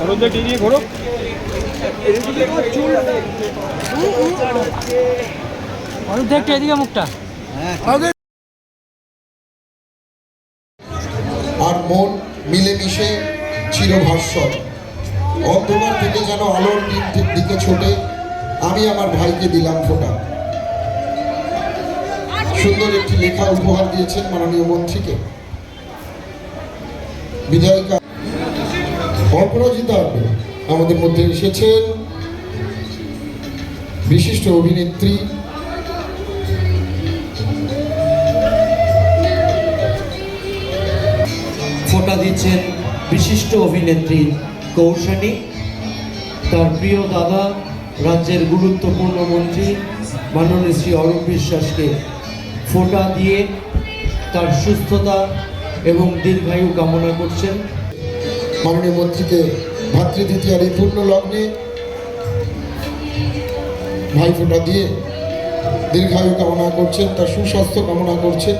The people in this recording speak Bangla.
অরুণদের টি নিয়ে ঘোরো। অরূপ একটু এদিকে মুখটা। আর মন মিলেমিশে চিরভাস্বর অন্ধকার থেকে যেন আলোর দিক- দিকে ছোটে আমি আমার ভাইকে দিলাম ফোটা। সুন্দর একটি লেখা উপহার দিয়েছেন মাননীয় মন্ত্রীকে। বিধায়িকা অপরাজিতা আমাদের মধ্যে এসেছেন বিশিষ্ট অভিনেত্রী। ফোটা দিচ্ছেন বিশিষ্ট অভিনেত্রী কৌশানী। তার প্রিয় দাদা, রাজ্যের গুরুত্বপূর্ণ মন্ত্রী, মাননীয় শ্রী অরূপ বিশ্বাসকে ফোটা দিয়ে তার সুস্থতা এবং দীর্ঘায়ু কামনা করছেন। মাননীয় মন্ত্রীকে ভাতৃদ্বিতীয়ার এই পূর্ণ লগ্নে ভাইফোঁটা দিয়ে দীর্ঘায়ু কামনা করছেন, তার সুস্বাস্থ্য কামনা করছেন।